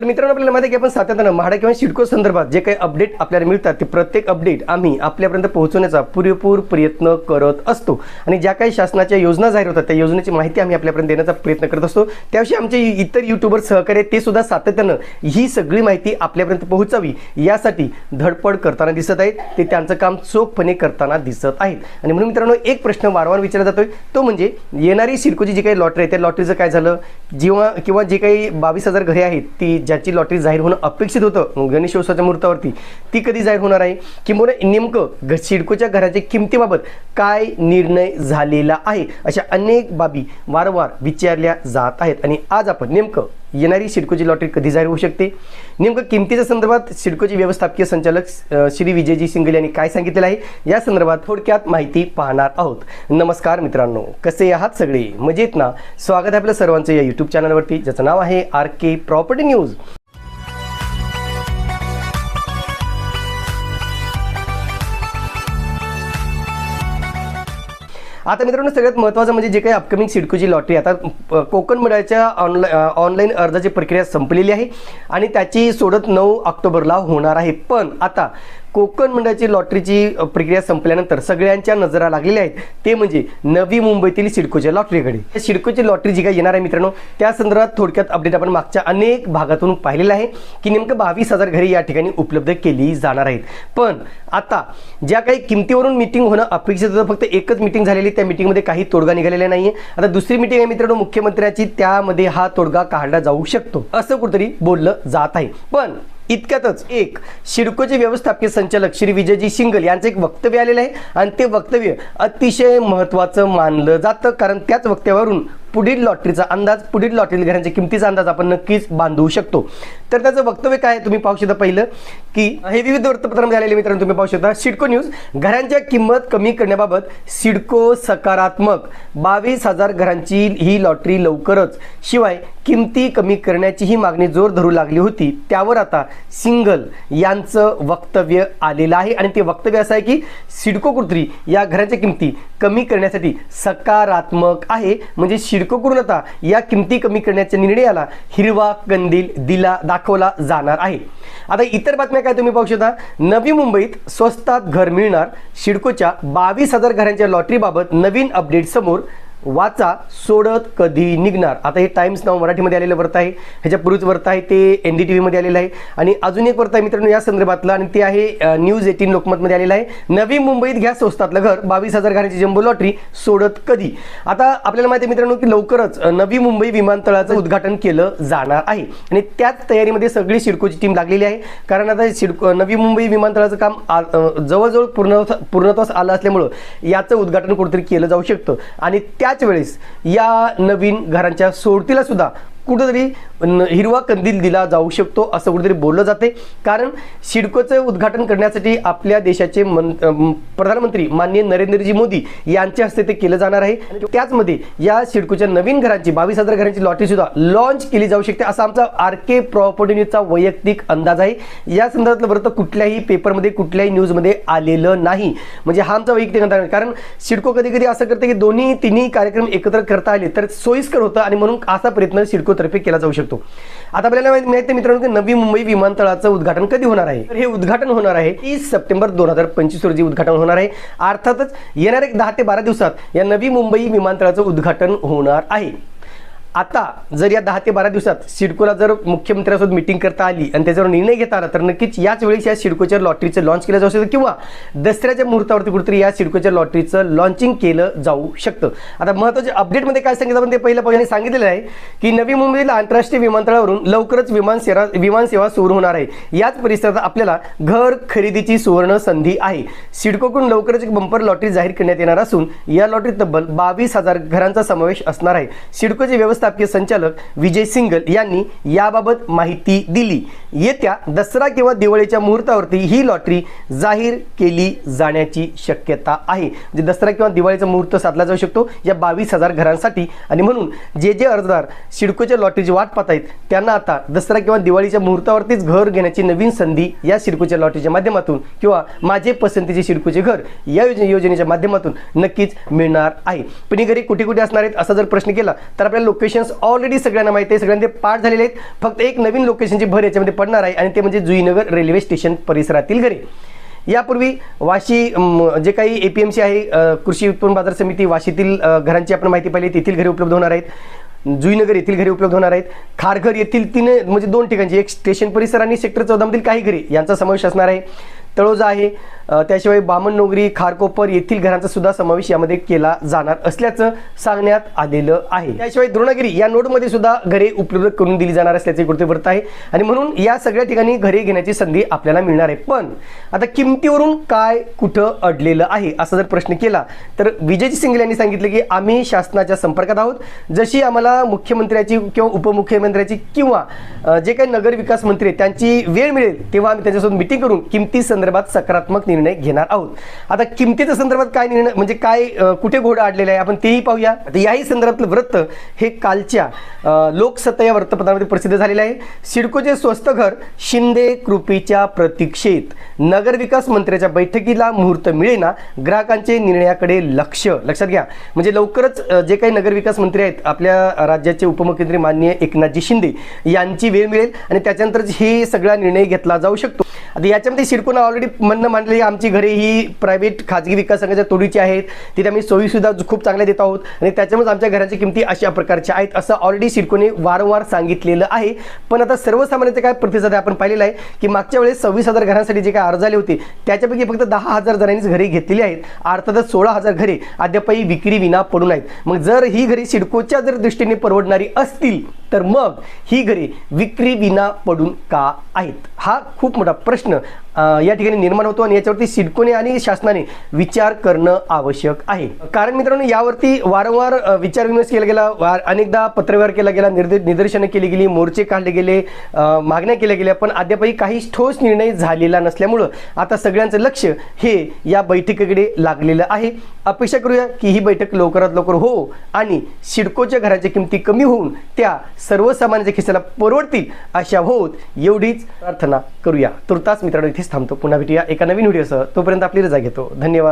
तर मित्रांनो आपल्याला माहिती आहे की आपण सातत्यानं म्हाडा किंवा सिडको संदर्भात जे काही अपडेट आपल्याला मिळतात ते प्रत्येक अपडेट आम्ही आपल्यापर्यंत पोहोचवण्याचा पुरेपूर प्रयत्न करत असतो. आणि ज्या काही शासनाच्या योजना जाहीर होतात त्या योजनेची माहिती आम्ही आपल्यापर्यंत देण्याचा प्रयत्न करत असतो. त्याविषयी आमचे इतर युट्यूबर सहकार्य ते सुद्धा सातत्यानं ही सगळी माहिती आपल्यापर्यंत पोहोचावी यासाठी धडपड करताना दिसत आहेत. ते त्यांचं काम चोखपणे करताना दिसत आहेत. आणि म्हणून मित्रांनो एक प्रश्न वारंवार विचारला जातोय. तो म्हणजे येणारी सिडकोची जी काही लॉटरी आहे त्या लॉटरीचं काय झालं? जेव्हा किंवा जे काही बावीस हजार घरे आहेत ती ज्याची लॉटरी जाहीर होणं अपेक्षित होतं गणेशोत्सवाच्या मुहूर्तावरती ती कधी जाहीर होणार आहे? किंबहुना नेमकं घ सिडकोच्या घराच्या किमतीबाबत काय निर्णय झालेला आहे? अशा अनेक बाबी वारंवार विचारल्या जात आहेत. आणि आज आपण नेमकं येणारी सिडकोची लॉटरी कधी जाहीर होऊ शकते? नेमकं किमतीच्या संदर्भात सिडकोचे व्यवस्थापकीय संचालक श्री विजयजी सिंगल यांनी काय सांगितलेलं आहे? या संदर्भात थोडक्यात माहिती पाहणार आहोत. नमस्कार मित्रांनो कसे आहात सगळे? मजेत ना? स्वागत आहे आपल्या सर्वांचं या यूट्यूब चॅनलवरती ज्याचं नाव आहे आर के प्रॉपर्टी न्यूज. आता मित्रांनो सगळ्यात महत्त्वाचं म्हणजे जे काही अपकमिंग सिडकोची लॉटरी आता कोकण मंडळाच्या ऑनलाईन ऑनलाईन अर्जाची प्रक्रिया संपलेली आहे आणि त्याची सोडत नऊ ऑक्टोबरला होणार आहे. पण आता कोकण मंडळाची लॉटरीची प्रक्रिया संपल्यानंतर सगळ्यांच्या नजरा लागलेल्या आहेत. ते म्हणजे नवी मुंबईतील सिडकोच्या लॉटरीकडे. या सिडकोची लॉटरी जी काही येणार आहे मित्रांनो त्या संदर्भात थोडक्यात अपडेट आपण मागच्या अनेक भागातून पाहिलेलं आहे की नेमकं बावीस हजार घरे या ठिकाणी उपलब्ध केली जाणार आहेत. पण आता ज्या काही किमतीवरून मिटिंग होणं अपेक्षित होतं फक्त एकच मिटिंग झालेली त्या मिटिंगमध्ये काही तोडगा निघालेला नाहीये. आता दुसरी मिटिंग आहे मित्रांनो मुख्यमंत्र्याची त्यामध्ये हा तोडगा काढला जाऊ शकतो असं कुठेतरी बोललं जात आहे. पण इतक्यातच एक सिडकोचे व्यवस्थापकीय संचालक श्री विजयजी शिंगल यांचं एक वक्तव्य आलेलं आहे. आणि ते वक्तव्य अतिशय महत्त्वाचं मानलं जातं कारण त्याच वक्तव्यावरून पुढील लॉटरीचा अंदाज पुढील लॉटरी घरांच्या किमतीचा अंदाज आपण नक्कीच बांधू शकतो. तर त्याचं वक्तव्य काय आहे तुम्ही पाहू शकता पहिलं की हे विविध वृत्तपत्रांमध्ये आलेले मित्रांनो तुम्ही पाहू शकता. सिडको न्यूज घरांच्या किंमत कमी करण्याबाबत सिडको सकारात्मक. बावीस हजार घरांची ही लॉटरी लवकरच. शिवाय किमती कमी करण्याची ही मागणी जोर धरू लागली होती. त्यावर आता सिंगल यांचं वक्तव्य आलेलं आहे. आणि ते वक्तव्य असं आहे की सिडको कुत्री या घरांच्या किमती कमी करण्यासाठी सकारात्मक आहे. म्हणजे सिडकोकडून आता या किमती कमी करण्याच्या निर्णयाला हिरवा कंदील दिला दाखवला जाणार आहे. आता इतर बातम्या काय तुम्ही पाहू शकता? नवी मुंबईत स्वस्तात घर मिळणार. सिडकोच्या बावीस हजार घरांच्या लॉटरीबाबत नवीन अपडेट समोर वाचा सोडत कधी निघणार? आता हे टाइम्स नाव मराठीमध्ये आलेलं वर्त आहे. ह्याच्या पूर्वीच वर्त आहे ते एन डी टी व्हीमध्ये आलेलं आहे. आणि अजून एक वर्त आहे मित्रांनो या संदर्भातलं आणि ते आहे न्यूज एटीन लोकमतमध्ये आलेलं आहे. नवी मुंबईत घ्या स्वस्तातलं घर बावीस हजार घरांची जम्बो लॉटरी सोडत कधी? आता आपल्याला माहिती आहे मित्रांनो की लवकरच नवी मुंबई विमानतळाचं उद्घाटन केलं जाणार आहे. आणि त्याच तयारीमध्ये सगळी सिडकोची टीम लागलेली आहे. कारण आता सिडको नवी मुंबई विमानतळाचं काम आ- जवळजवळ पूर्ण पूर्णत्वास आलं असल्यामुळं याचं उद्घाटन कुठेतरी केलं जाऊ शकतं. आणि त्याच वेळेस या नवीन घरांच्या सोडतीला सुद्धा कुठंतरी हिरवा कंदील दिला जाऊ शकतो असं कुठेतरी बोललं जाते. कारण सिडकोचं उद्घाटन करण्यासाठी आपल्या देशाचे मन प्रधानमंत्री माननीय नरेंद्रजी मोदी यांच्या हस्ते ते केलं जाणार आहे. त्याचमध्ये या सिडकोच्या नवीन घरांची बावीस हजार घरांची लॉटरी सुद्धा लॉन्च केली जाऊ शकते असा आमचा आर के प्रॉपर्टी न्यूजचा वैयक्तिक अंदाज आहे. या संदर्भातलं वृत्त कुठल्याही पेपरमध्ये कुठल्याही न्यूजमध्ये आलेलं नाही. म्हणजे हा आमचा वैयक्तिक अंदाज आहे. कारण सिडको कधी कधी असं करते की दोन्ही तिन्ही कार्यक्रम एकत्र करता आले तर सोयीस्कर होतं आणि म्हणून असा प्रयत्न तर्फे केला जाऊ शकतो. आता आपल्याला माहिती आहे मित्रांनो की नवी मुंबई विमानतळाचं उद्घाटन कधी होणार आहे? तर हे उद्घाटन होणार आहे तीस सप्टेंबर दोन हजार पंचवीस रोजी उद्घाटन होणार आहे. अर्थातच येणाऱ्या दहा ते बारा दिवसात या नवी मुंबई विमानतळाचं उद्घाटन होणार आहे. आता जर या दहा ते बारा दिवसात सिडकोला जर मुख्यमंत्र्यांसोबत मिटिंग करता आली आणि त्याच्यावर निर्णय घेता आला तर नक्कीच याच वेळेस या सिडकोच्या लॉटरीचं लॉन्च केलं जाऊ शकतं किंवा दसऱ्याच्या मुहूर्तावरती कुठेतरी या सिडकोच्या लॉटरीचं लॉन्चिंग केलं जाऊ शकतं. आता महत्त्वाच्या अपडेटमध्ये काय सांगितलं आपण ते पहिल्या पहिल्याने सांगितलेलं आहे की नवी मुंबईला आंतरराष्ट्रीय विमानतळावरून लवकरच विमान सेवा विमान सेवा सुरू होणार आहे. याच परिसरात आपल्याला घर खरेदीची सुवर्ण संधी आहे. सिडकोकडून लवकरच एक बंपर लॉटरी जाहीर करण्यात येणार असून या लॉटरीत तब्बल बावीस हजार घरांचा समावेश असणार आहे. सिडकोची व्यवस्था व्यवस्थापकीय संचालक विजय सिंगल यांनी याबाबत माहिती दिली. येत्या दसरा किंवा दिवाळीच्या मुहूर्तावरती ही लॉटरी जाहीर केली जाण्याची शक्यता आहे. म्हणजे दसरा किंवा दिवाळीचा मुहूर्त साधला जाऊ शकतो. या बावीस हजार घरांसाठी आणि म्हणून जे जे अर्जदार सिडकोच्या लॉटरीची वाट पाहत आहेत त्यांना आता दसरा किंवा दिवाळीच्या मुहूर्तावरतीच घर घेण्याची नवीन संधी या सिडकोच्या लॉटरीच्या माध्यमातून किंवा माझे पसंतीचे सिडकोचे घर या योजनेच्या माध्यमातून नक्कीच मिळणार आहे. पण ही घरी कुठे कुठे असणार आहेत असा जर प्रश्न केला तर आपल्याला लोकेशन लोकेशन्स ऑलरेडी सगळ्यांना माहिती आहे. सगळ्यांना ते पाठ झालेले आहेत. फक्त एक नवीन लोकेशनची भर याच्यामध्ये पडणार आहे आणि ते म्हणजे जुईनगर रेल्वे स्टेशन परिसरातील घरे. यापूर्वी वाशी जे काही ए पी एम सी आहे कृषी उत्पन्न बाजार समिती वाशीतील घरांची आपण माहिती पाहिली तेथील घरे उपलब्ध होणार आहेत. जुईनगर येथील घरे उपलब्ध होणार आहेत. खारघर येथील तीन म्हणजे दोन ठिकाणची एक स्टेशन परिसर आणि सेक्टर चौदामधील काही घरे यांचा समावेश असणार आहे. तळोजा आहे त्याशिवाय बामणनोगरी खारकोपर येथील घरांचा सुद्धा समावेश यामध्ये केला जाणार असल्याचं सांगण्यात आलेलं आहे. त्याशिवाय द्रोणागिरी या नोटमध्ये सुद्धा घरे उपलब्ध करून दिली जाणार असल्याचे वृत्त आहे आणि म्हणून या सगळ्या ठिकाणी घरे घेण्याची संधी आपल्याला मिळणार आहे. पण आता किमतीवरून काय कुठं अडलेलं आहे असा जर प्रश्न केला तर विजयजी सिंगल यांनी सांगितलं की आम्ही शासनाच्या संपर्कात आहोत. जशी आम्हाला मुख्यमंत्र्याची किंवा उपमुख्यमंत्र्याची किंवा जे काही नगर विकास मंत्री आहेत त्यांची वेळ मिळेल तेव्हा आम्ही त्यांच्यासोबत मिटिंग करून किमती संदर्भात सकारात्मक निर्णय घेणार आहोत. आता किमतीच्या संदर्भात काय निर्णय म्हणजे काय कुठे घोडा अडलेला आहे आपण तेही पाहूया. याही संदर्भातलं वृत्त हे कालच्या लोकसत्ता या वृत्तपत्रामध्ये प्रसिद्ध झालेलं आहे. सिडकोचे स्वस्त घर शिंदे कृपीच्या प्रतीक्षेत नगरविकास मंत्र्याच्या बैठकीला मुहूर्त मिळेना ग्राहकांचे निर्णयाकडे लक्ष लक्षात घ्या. म्हणजे लवकरच जे काही नगरविकास मंत्री आहेत आपल्या राज्याचे उपमुख्यमंत्री माननीय एकनाथजी शिंदे यांची वेळ मिळेल आणि त्याच्यानंतरच हे सगळा निर्णय घेतला जाऊ शकतो. आता याच्यामध्ये सिडकोनं ऑलरेडी म्हणणं मांडले आमची घरे ही प्रायव्हेट खाजगी विकास संघाच्या तोडीची आहेत. तिथे आम्ही सोयीसुद्धा खूप चांगल्या देत आहोत. आणि त्याच्यामुळे आमच्या घराच्या किमती अशा प्रकारच्या आहेत असं ऑलरेडी सिडकोने वारंवार सांगितलेलं आहे. पण आता सर्वसामान्यांचे काय प्रतिसाद आहे? आपण पाहिलेला आहे की मागच्या वेळेस सव्वीस हजार घरांसाठी जे काय अर्ज आले होते त्याच्यापैकी फक्त दहा हजार जणांनीच घरे घेतलेली आहेत. अर्थातच सोळा हजार घरे अद्यापही विक्री विना पडून आहेत. मग जर ही घरे सिडकोच्या जर दृष्टीने परवडणारी असतील तर मग ही घरे विक्री विना पडून का आहेत? हा खूप मोठा प्रश्न या ठिकाणी निर्माण होतो आणि याच्यावरती सिडकोने आणि शासनाने विचार करणं आवश्यक आहे. कारण मित्रांनो यावरती वारंवार विचार विमर्श केला गेला वार अनेकदा पत्रव्यवहार केला गेला निर्दे निदर्शनं केली गेली मोर्चे काढले गेले मागण्या केल्या गेल्या पण अद्यापही काही ठोस निर्णय झालेला नसल्यामुळं आता सगळ्यांचं लक्ष हे या बैठकीकडे लागलेलं आहे. अपेक्षा करूया की ही बैठक लवकरात लवकर हो आणि सिडकोच्या घराच्या किमती कमी होऊन त्या सर्वसामान्यांच्या खिशाला परवडतील अशा होत एवढीच प्रार्थना करूया. तुर्तास मित्रांनो इथे थांबतो. पुन्हा भेटूया एका नवीन व्हिडिओसह. तोपर्यंत आपली रजा घेतो. धन्यवाद.